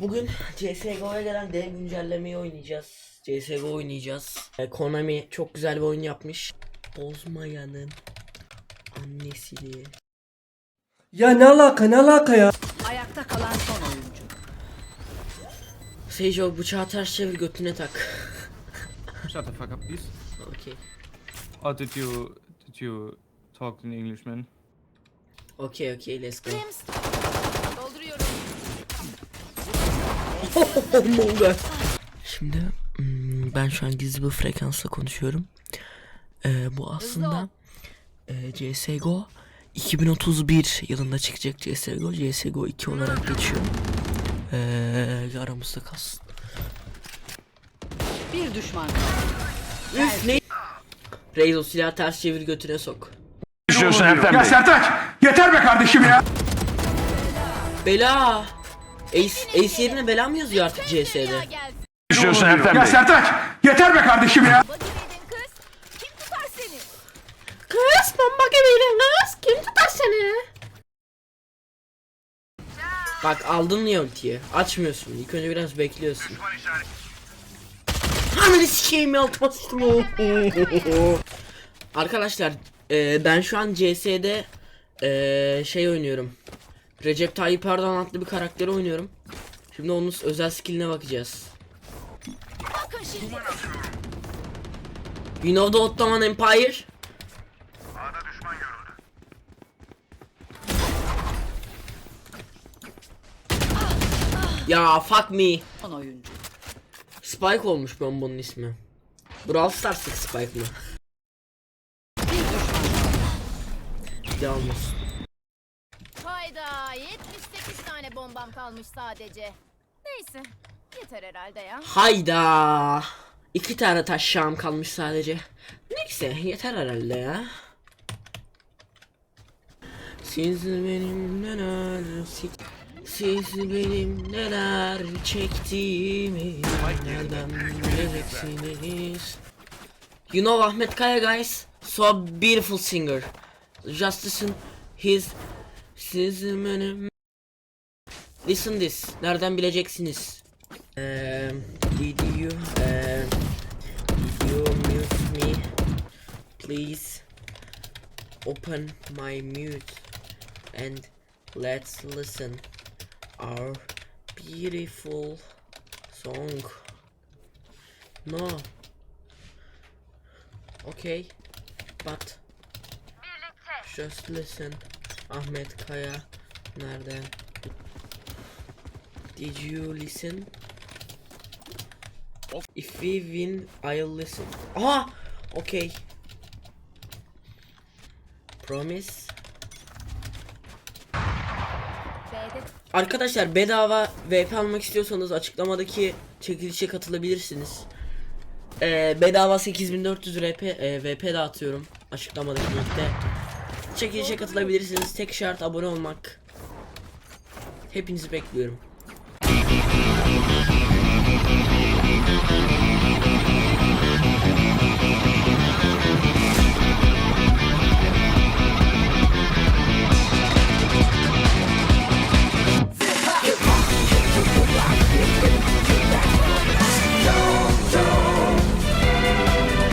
Bugün CSGO'ya gelen dev güncellemeyi oynayacağız. CSGO oynayacağız. E, Konami çok güzel bir oyun yapmış. Bozmayanın annesi diye. Ya ne alaka ne alaka ya? Ayakta kalan son oyuncu. Sage bıçağı ters çevir götüne tak. Shut the fuck up, please. Okey. Or did you did you talk in English, man? Okey okey let's go. Şimdi hmm, ben şu an gizli bir frekansla konuşuyorum. Ee, bu aslında e, CSGO 2031 yılında çıkacak CSGO. CSGO 2 olarak geçiyor. Ee, aramızda kalsın. Bir düşman. Üf ne? Reis o silahı ters çevir götüne sok. Düşünüyorsun Ertem Ya. Sertaç yeter be kardeşim ya. Bela. Ace, Ace yerine bela mı yazıyor artık CS'de? Düşünüyorsun Ertem Ya Bey. Sertaç yeter be kardeşim ya. Kız bomba gibiydin kız. Kim tutar seni? Bak aldın ya ultiyi. Açmıyorsun. İlk önce biraz bekliyorsun. Ananı sikeyim ya altıma sıçtım. Arkadaşlar e, ben şu an CS'de e, şey oynuyorum. Recep Tayyip Erdoğan adlı bir karakteri oynuyorum. Şimdi onun özel skilline bakacağız. You know the Ottoman Empire? Ya fuck me. Spike olmuş bombanın ismi. Brawl Stars'taki Spike mı? Bir düşman. Hayda 78 tane bombam kalmış sadece. Neyse yeter herhalde ya. Hayda. İki tane taşşağım kalmış sadece. Neyse yeter herhalde ya. Siz benim neler siz benim neler çektiğimi nereden bileceksiniz? You know Ahmet Kaya guys, so beautiful singer. Just his siz benim Listen this. Nereden bileceksiniz? Eee did you eee did you mute me? Please open my mute and let's listen our beautiful song. No. Okay. But just listen. Ahmet Kaya nerede? Did you listen? If we win, I'll listen. Aha! Okay. Promise. Arkadaşlar bedava VP almak istiyorsanız açıklamadaki çekilişe katılabilirsiniz. Ee, bedava 8400 RP, e, VP dağıtıyorum açıklamadaki linkte. Çekilişe katılabilirsiniz. Tek şart abone olmak. Hepinizi bekliyorum.